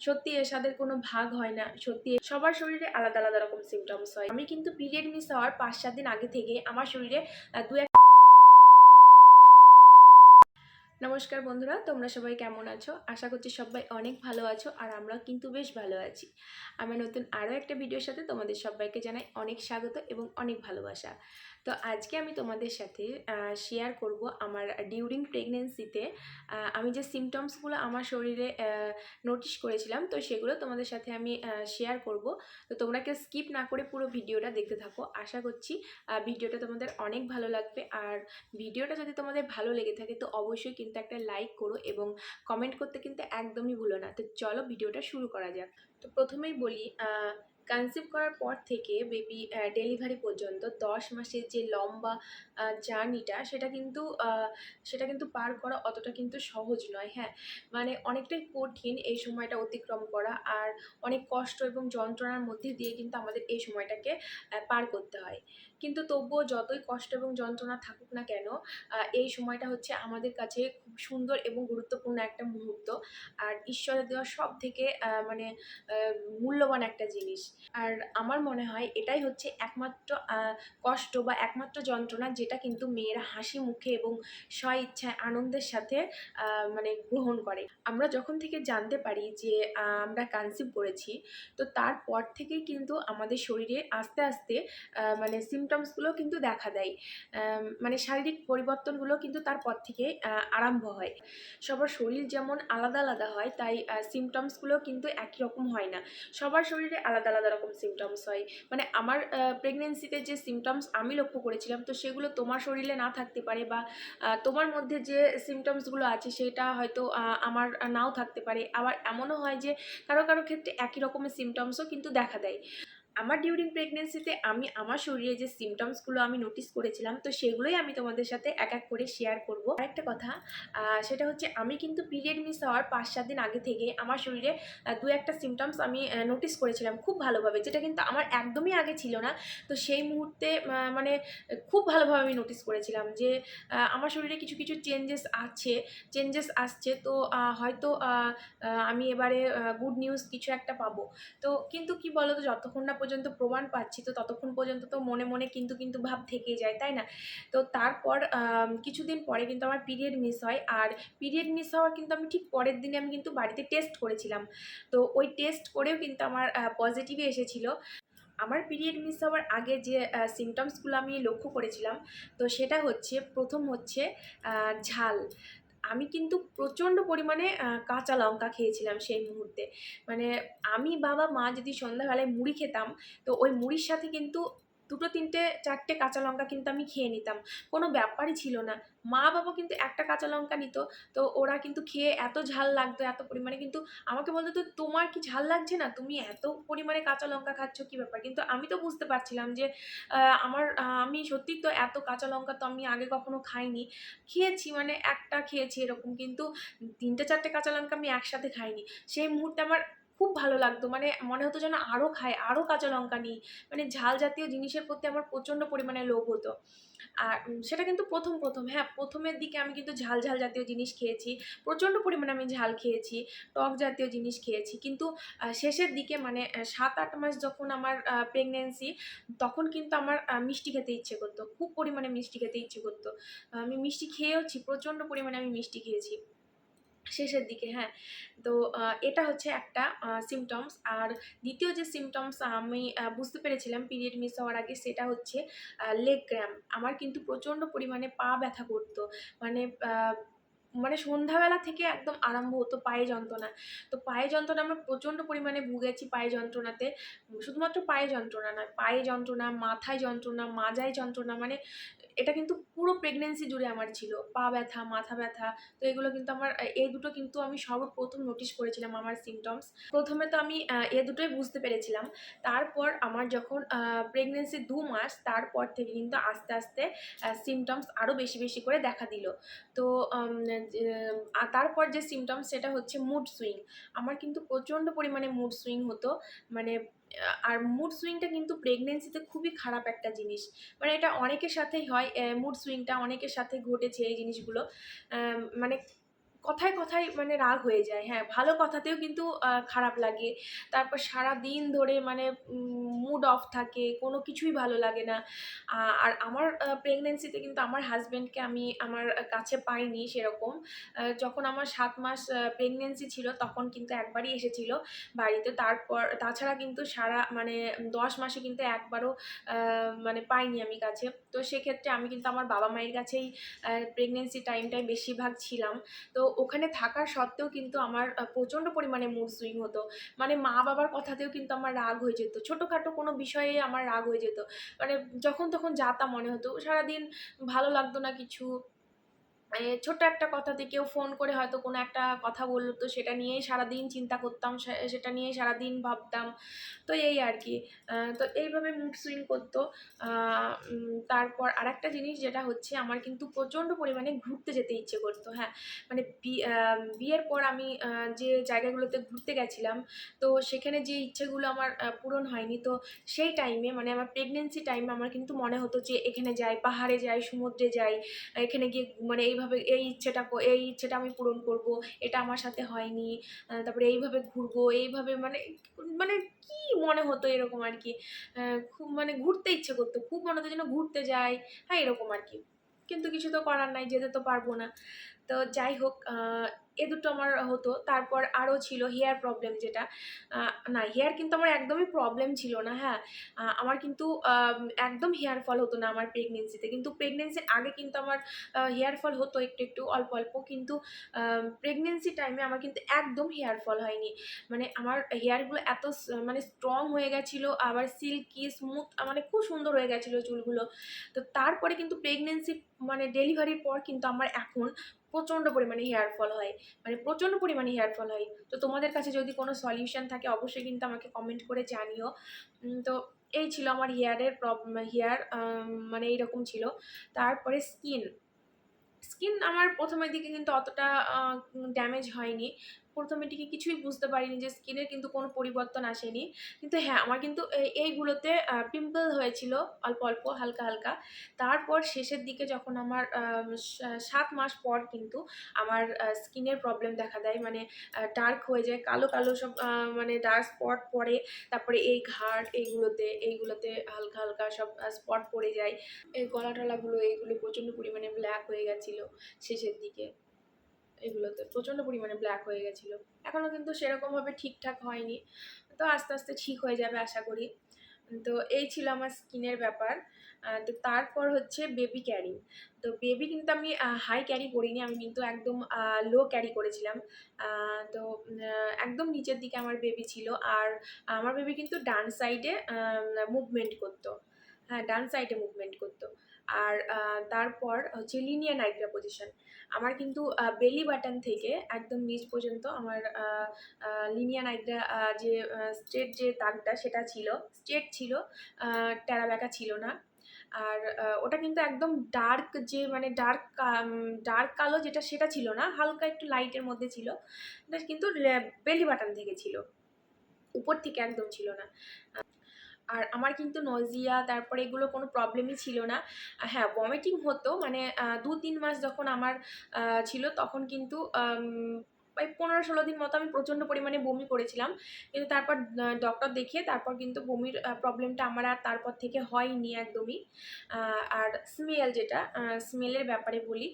সত্যি সাথে কোনো ভাগ হয় না। সত্যি সবার শরীরে আলাদা আলাদা রকম সিমটমস হয়। আমি কিন্তু পিরিয়ড মিস হওয়ার পাঁচ, সাত দিন আগে থেকে আমার শরীরে দু এক নমস্কার বন্ধুরা, তোমরা সবাই কেমন আছো? আশা করছি সবাই অনেক ভালো আছো আর আমরা কিন্তু বেশ ভালো আছি। আমার নতুন আরও একটা ভিডিওর সাথে তোমাদের সবাইকে জানাই অনেক স্বাগত এবং অনেক ভালোবাসা। তো আজকে আমি তোমাদের সাথে শেয়ার করব আমার ডিউরিং প্রেগনেন্সিতে আমি যে সিমটমসগুলো আমার শরীরে নোটিশ করেছিলাম, তো সেগুলো তোমাদের সাথে আমি শেয়ার করব। তো তোমরা কেউ স্কিপ না করে পুরো ভিডিওটা দেখতে থাকো। আশা করছি ভিডিওটা তোমাদের অনেক ভালো লাগবে। আর ভিডিওটা যদি তোমাদের ভালো লেগে থাকে, তো অবশ্যই কিন্তু একটা লাইক করো এবং কমেন্ট করতে কিন্তু একদমই ভুলো না। তো চলো ভিডিওটা শুরু করা যাক। তো প্রথমেই বলি কনসিভ করার পর থেকে বেবি ডেলিভারি পর্যন্ত দশ মাসের যে লম্বা জার্নিটা সেটা কিন্তু সেটা কিন্তু পার করা অতটা কিন্তু সহজ নয় হ্যাঁ। মানে অনেকটাই কঠিন এই সময়টা অতিক্রম করা আর অনেক কষ্ট এবং যন্ত্রণার মধ্যে দিয়ে কিন্তু আমাদের এই সময়টাকে পার করতে হয়। কিন্তু তবুও যতই কষ্ট এবং যন্ত্রণা থাকুক না কেন এই সময়টা হচ্ছে আমাদের কাছে খুব সুন্দর এবং গুরুত্বপূর্ণ একটা মুহূর্ত। আর ঈশ্বরের দেওয়া সব থেকে মানে মূল্যবান একটা জিনিস। আর আমার মনে হয় এটাই হচ্ছে একমাত্র কষ্ট বা একমাত্র যন্ত্রণা যেটা কিন্তু মেয়েরা হাসি মুখে এবং স্ব ইচ্ছায় আনন্দের সাথে মানে গ্রহণ করে। আমরা যখন থেকে জানতে পারি যে আমরা কনসিভ করেছি, তো তারপর থেকেই কিন্তু আমাদের শরীরে আস্তে আস্তে মানে মানে সিমটমসগুলো কিন্তু দেখা দেয়। মানে শারীরিক পরিবর্তনগুলো কিন্তু তারপর থেকে আরম্ভ হয়। সবার শরীর যেমন আলাদা আলাদা হয়, তাই সিমটমসগুলো কিন্তু একই রকম হয় না। সবার শরীরে আলাদা আলাদা রকম সিমটমস হয়। মানে আমার প্রেগনেন্সিতে যে সিমটমস আমি লক্ষ্য করেছিলাম, তো সেগুলো তোমার শরীরে না থাকতে পারে বা তোমার মধ্যে যে সিমটমসগুলো আছে, সেটা হয়তো আমার নাও থাকতে পারে। আবার এমনও হয় যে, কারও কারও ক্ষেত্রে একই রকমের সিমটমসও কিন্তু দেখা দেয়। আমার ডিউরিং প্রেগনেন্সিতে আমি আমার শরীরে যে সিমটমসগুলো আমি নোটিস করেছিলাম, তো সেগুলোই আমি তোমাদের সাথে এক এক করে শেয়ার করব। আরেকটা কথা সেটা হচ্ছে আমি কিন্তু পিরিয়ড মিস হওয়ার পাঁচ সাত দিন আগে থেকে আমার শরীরে দু একটা সিমটমস আমি নোটিস করেছিলাম খুব ভালোভাবে, যেটা কিন্তু আমার একদমই আগে ছিল না। তো সেই মুহূর্তে মানে খুব ভালোভাবে আমি নোটিস করেছিলাম যে আমার শরীরে কিছু কিছু চেঞ্জেস আছে চেঞ্জেস আসছে, তো হয়তো আমি এবারে গুড নিউজ কিছু একটা পাবো। তো কিন্তু কি বলো তো যতক্ষণ না পর্যন্ত প্রমাণ পাচ্ছি, তো ততক্ষণ পর্যন্ত তো মনে মনে কিন্তু কিন্তু ভাব থেকেই যায়, তাই না? তো তারপর কিছুদিন পরে কিন্তু আমার পিরিয়ড মিস হয়, আর পিরিয়ড মিস হওয়ার কিন্তু আমি ঠিক পরের দিনে আমি কিন্তু বাড়িতে টেস্ট করেছিলাম। তো ওই টেস্ট করেও কিন্তু আমার পজিটিভই এসেছিল। আমার পিরিয়ড মিস হওয়ার আগে যে সিমটমসগুলো আমি লক্ষ্য করেছিলাম, তো সেটা হচ্ছে, প্রথম হচ্ছে ঝাল। আমি কিন্তু প্রচণ্ড পরিমাণে কাঁচা লঙ্কা খেয়েছিলাম সেই মুহূর্তে। মানে আমি বাবা মা যদি সন্ধ্যাবেলায় মুড়ি খেতাম, তো ওই মুড়ির সাথে কিন্তু দুটো, তিনটে, চারটে কাঁচা লঙ্কা কিন্তু আমি খেয়ে নিতাম। কোনো ব্যাপারই ছিল না। মা বাবা কিন্তু একটা কাঁচা লঙ্কা নিত, তো ওরা কিন্তু খেয়ে এত ঝাল লাগতো, এত পরিমাণে কিন্তু আমাকে বলতো, তো তোমার কি ঝাল লাগছে না? তুমি এত পরিমাণে কাঁচা লঙ্কা খাচ্ছ, কি ব্যাপার? কিন্তু আমি তো বুঝতে পারছিলাম যে আমার, আমি সত্যি তো এত কাঁচা লঙ্কা তো আমি আগে কখনো খাইনি। খেয়েছি মানে একটা খেয়েছি এরকম, কিন্তু তিনটে, চারটে কাঁচা লঙ্কা আমি একসাথে খাইনি। সেই মুহূর্তে আমার খুব ভালো লাগতো। মানে মনে হতো যেন আরও খাই আরও কাঁচা লঙ্কা নিই। মানে ঝাল জাতীয় জিনিসের প্রতি আমার প্রচণ্ড পরিমাণে লোভ হতো। আর সেটা কিন্তু প্রথম প্রথম। হ্যাঁ প্রথমের দিকে আমি কিন্তু ঝাল ঝাল জাতীয় জিনিস খেয়েছি। প্রচণ্ড পরিমাণে আমি ঝাল খেয়েছি, টক জাতীয় জিনিস খেয়েছি। কিন্তু শেষের দিকে মানে সাত, আট মাস যখন আমার প্রেগনেন্সি তখন কিন্তু আমার মিষ্টি খেতে ইচ্ছে করতো। খুব পরিমাণে মিষ্টি খেতে ইচ্ছে করতো। আমি মিষ্টি খেয়েওছি, প্রচণ্ড পরিমাণে আমি মিষ্টি খেয়েছি। শেষের দিকে হ্যাঁ। তো এটা হচ্ছে একটা সিমটমস আর দ্বিতীয় যে সিমটমস আমি বুঝতে পেরেছিলাম পিরিয়ড মিস হওয়ার আগে সেটা হচ্ছে লেগ ক্র্যাম্প আমার কিন্তু প্রচণ্ড পরিমাণে পা ব্যথা করতো। মানে মানে সন্ধ্যাবেলা থেকে একদম আরম্ভ হতো পায়ে যন্ত্রণা। তো পায়ে যন্ত্রণা আমরা প্রচণ্ড পরিমাণে ভুগেছি পায়ে যন্ত্রণাতে। শুধুমাত্র পায়ে যন্ত্রণা নয়, পায়ে যন্ত্রণা, মাথায় যন্ত্রণা, মাজায় যন্ত্রণা মানে এটা কিন্তু পুরো প্রেগনেন্সি জুড়ে আমার ছিল। পা ব্যথা, মাথা ব্যথা, তো এগুলো কিন্তু আমার এই দুটো কিন্তু আমি সর্বপ্রথম নোটিশ করেছিলাম আমার সিমটমস প্রথমে তো আমি এ দুটোই বুঝতে পেরেছিলাম। তারপর আমার যখন প্রেগনেন্সি দু মাস, তারপর থেকে কিন্তু আস্তে আস্তে সিমটমস আরও বেশি বেশি করে দেখা দিল। তো তারপর যে সিমটমস সেটা হচ্ছে মুড সুইং আমার কিন্তু প্রচণ্ড পরিমাণে মুড সুইং হতো। মানে আর মুড সুইংটা কিন্তু প্রেগনেন্সিতে খুবই খারাপ একটা জিনিস। মানে এটা অনেকের সাথেই হয় মুড সুইংটা অনেকের সাথে ঘটেছে এই জিনিসগুলো। মানে কথায় কথায় মানে রাগ হয়ে যায় হ্যাঁ ভালো কথাতেও কিন্তু খারাপ লাগে। তারপর সারা দিন ধরে মানে মুড অফ থাকে, কোনো কিছুই ভালো লাগে না। আর আমার প্রেগনেন্সিতে কিন্তু আমার হাজব্যান্ডকে আমি আমার কাছে পাইনি সেরকম। যখন আমার সাত মাস প্রেগনেন্সি ছিল তখন কিন্তু একবারই এসেছিল বাড়িতে। তারপর, তাছাড়া কিন্তু সারা মানে দশ মাসে কিন্তু একবারও মানে পাইনি আমি কাছে। তো সেক্ষেত্রে আমি কিন্তু আমার বাবা মায়ের কাছেই প্রেগনেন্সি টাইমটায় বেশিরভাগ ছিলাম। তো ওখানে থাকার সত্ত্বেও কিন্তু আমার প্রচণ্ড পরিমাণে মুড সুইং হতো। মানে মা বাবার কথাতেও কিন্তু আমার রাগ হয়ে যেত। ছোটোখাটো কোনো বিষয়ে আমার রাগ হয়ে যেত। মানে যখন তখন যাতা মনে হতো। সারাদিন ভালো লাগতো না কিছু। ছোট্ট একটা কথাতে কেউ ফোন করে হয়তো কোনো একটা কথা বলল, তো সেটা নিয়েই সারাদিন চিন্তা করতাম সেটা নিয়েই সারাদিন ভাবতাম। তো এই আর কি। তো এইভাবে মুড সুইং করতো। তারপর আরেকটা জিনিস যেটা হচ্ছে, আমার কিন্তু প্রচণ্ড পরিমাণে ঘুরতে যেতে ইচ্ছে করতো হ্যাঁ। মানে বিয়ের পর আমি যে জায়গাগুলোতে ঘুরতে গেছিলাম, তো সেখানে যে ইচ্ছেগুলো আমার পূরণ হয়নি, তো সেই টাইমে মানে আমার প্রেগনেন্সি টাইমে আমার কিন্তু মনে হতো যে এখানে যাই, পাহাড়ে যাই, সমুদ্রে যাই, এখানে গিয়ে মানে এইভাবে এই ইচ্ছেটা এই ইচ্ছেটা আমি পূরণ করব, এটা আমার সাথে হয়নি তারপরে এইভাবে ঘুরবো, এইভাবে মানে মানে কি মনে হতো এরকম আর কি খুব মানে ঘুরতে ইচ্ছে করতো, খুব মনে হতো যেন ঘুরতে যাই হ্যাঁ এরকম আর কি। কিন্তু কিছু তো করার নাই, যেতে তো পারব না। তো যাই হোক এ দুটো আমার হতো। তারপর আরও ছিল হেয়ার প্রবলেম যেটা। না হেয়ার কিন্তু আমার একদমই প্রবলেম ছিল না হ্যাঁ। আমার কিন্তু একদম হেয়ার ফল হতো না আমার প্রেগনেন্সিতে কিন্তু প্রেগনেন্সির আগে কিন্তু আমার হেয়ার ফল হতো একটু একটু, অল্প অল্প। কিন্তু প্রেগনেন্সি টাইমে আমার কিন্তু একদম হেয়ার ফল হয়নি। মানে আমার হেয়ারগুলো এত মানে স্ট্রং হয়ে গেছিল, আবার সিল্কি স্মুথ মানে খুব সুন্দর হয়ে গেছিল চুলগুলো। তো তারপরে কিন্তু প্রেগনেন্সি মানে ডেলিভারির পর কিন্তু আমার এখন প্রচণ্ড পরিমাণে হেয়ার ফল হয়। মানে প্রচণ্ড পরিমাণে হেয়ার ফল হয়। তো তোমাদের কাছে যদি কোনো সলিউশন থাকে, অবশ্যই কিন্তু আমাকে কমেন্ট করে জানিও। তো এই ছিল আমার হেয়ারের প্রবলেম হেয়ার মানে এইরকম ছিল। তারপরে স্কিন স্কিন আমার প্রথমের দিকে কিন্তু অতটা ড্যামেজ হয়নি। প্রথমের দিকে কিছুই বুঝতে পারিনি যে স্কিনের কিন্তু কোনো পরিবর্তন আসেনি। কিন্তু হ্যাঁ আমার কিন্তু এই- এইগুলোতে পিম্পল হয়েছিল অল্প অল্প, হালকা হালকা। তারপর শেষের দিকে যখন আমার সাত মাস পর কিন্তু আমার স্কিনের প্রবলেম দেখা দেয়। মানে ডার্ক হয়ে যায়, কালো কালো সব মানে ডার্ক স্পট পড়ে। তারপরে এই ঘাড়, এইগুলোতে এইগুলোতে হালকা হালকা সব স্পট পড়ে যায়। এই গলা টলাগুলো, এইগুলো প্রচণ্ড পরিমাণে ব্ল্যাক হয়ে গেছিল শেষের দিকে। এগুলোতে প্রচণ্ড পরিমাণে ব্ল্যাক হয়ে গেছিল। এখনও কিন্তু সেরকমভাবে ঠিকঠাক হয়নি। তো আস্তে আস্তে ঠিক হয়ে যাবে আশা করি। তো এই ছিল আমার স্কিনের ব্যাপার। তো তারপর হচ্ছে বেবি ক্যারি তো বেবি কিন্তু আমি হাই ক্যারি করিনি। আমি কিন্তু একদম লো ক্যারি করেছিলাম। তো একদম নিচের দিকে আমার বেবি ছিল। আর আমার বেবি কিন্তু ডান সাইডে মুভমেন্ট করতো। হ্যাঁ ডান সাইডে মুভমেন্ট করতো। আর তারপর হচ্ছে লিনিয়ার নাইগ্রা পজিশন আমার কিন্তু বেলি বাটন থেকে একদম নিচ পর্যন্ত আমার লিনিয়া নাইগ্রা যে স্ট্রেট যে দাগটা সেটা ছিল স্ট্রেট ছিল টেরা ব্যাকা ছিল না। আর ওটা কিন্তু একদম ডার্ক যে মানে ডার্ক ডার্ক কালো যেটা সেটা ছিল না, হালকা একটু লাইটের মধ্যে ছিল কিন্তু বেলি বাটন থেকে ছিল। উপর থেকে একদম ছিল না। আর আমার কিন্তু নজিয়া তারপরে এগুলো কোনো প্রবলেমই ছিল না। হ্যাঁ ভমিটিং হতো মানে দু তিন মাস যখন আমার ছিল, তখন কিন্তু ওই পনেরো ষোলো দিন মতো আমি প্রচণ্ড পরিমাণে বমি করেছিলাম। কিন্তু তারপর ডক্টর দেখিয়ে তারপর কিন্তু বমির প্রবলেমটা আমার আর তারপর থেকে হয়নি একদমই। আর স্মেল যেটা স্মেলের ব্যাপারে বলি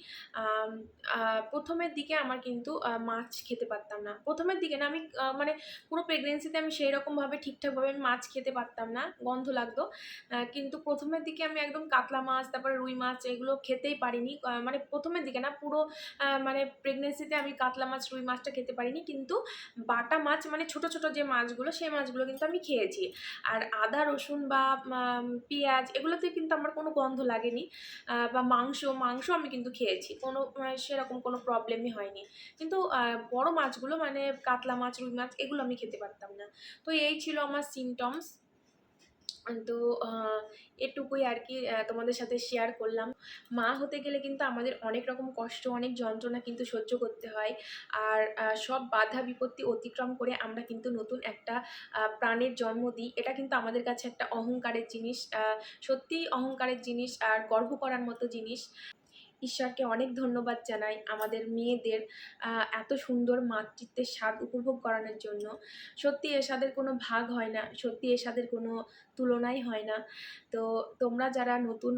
প্রথমের দিকে আমার কিন্তু মাছ খেতে পারতাম না। প্রথমের দিকে না, আমি মানে পুরো প্রেগনেন্সিতে আমি সেই রকমভাবে ঠিকঠাকভাবে আমি মাছ খেতে পারতাম না, গন্ধ লাগতো। কিন্তু প্রথমের দিকে আমি একদম কাতলা মাছ, তারপরে রুই মাছ, এগুলো খেতেই পারিনি। মানে প্রথমের দিকে না, পুরো মানে প্রেগনেন্সিতে আমি কাতলা মাছ, রুই মাছটা খেতে পারিনি, কিন্তু বাটা মাছ মানে ছোট ছোট যে মাছগুলো, সেই মাছগুলো কিন্তু আমি খেয়েছি। আর আদা, রসুন বা পেঁয়াজ এগুলোতে কিন্তু আমার কোনো গন্ধ লাগেনি বা মাংস মাংস আমি কিন্তু খেয়েছি। কোনো সেরকম কোনো প্রবলেমই হয়নি। কিন্তু বড় মাছগুলো মানে কাতলা মাছ, রুই মাছ এগুলো আমি খেতে পারতাম না। তো এই ছিল আমার সিমটমস তো এটুকুই আর কি তোমাদের সাথে শেয়ার করলাম। মা হতে গেলে কিন্তু আমাদের অনেক রকম কষ্ট, অনেক যন্ত্রণা কিন্তু সহ্য করতে হয়। আর সব বাধা বিপত্তি অতিক্রম করে আমরা কিন্তু নতুন একটা প্রাণের জন্ম দিই। এটা কিন্তু আমাদের কাছে একটা অহংকারের জিনিস। সত্যিই অহংকারের জিনিস আর গর্ব করার মতো জিনিস। ঈশ্বরকে অনেক ধন্যবাদ জানাই আমাদের মেয়েদের এত সুন্দর মাতৃত্বের স্বাদ উপভোগ করানোর জন্য। সত্যি এর স্বাদের কোনো ভাগ হয় না, সত্যি এর স্বাদের কোনো তুলনাই হয় না। তো তোমরা যারা নতুন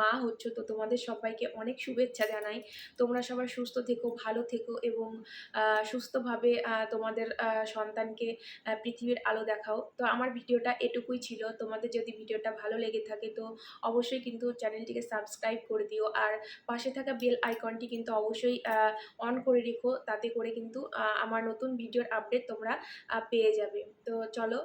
মা হচ্ছ, তো তোমাদের সবাইকে অনেক শুভেচ্ছা জানাই। তোমরা সবাই সুস্থ থেকো, ভালো থেকো এবং সুস্থভাবে তোমাদের সন্তানকে পৃথিবীর আলো দেখাও। তো আমার ভিডিওটা এটুকুই ছিল। তোমাদের যদি ভিডিওটা ভালো লেগে থাকে, তো অবশ্যই কিন্তু চ্যানেলটিকে সাবস্ক্রাইব করে দিও। আর পাশে থাকা বেল আইকনটি কিন্তু অবশ্যই অন করে রেখো। তাতে করে কিন্তু আমার নতুন ভিডিওর আপডেট তোমরা পেয়ে যাবে। তো চলো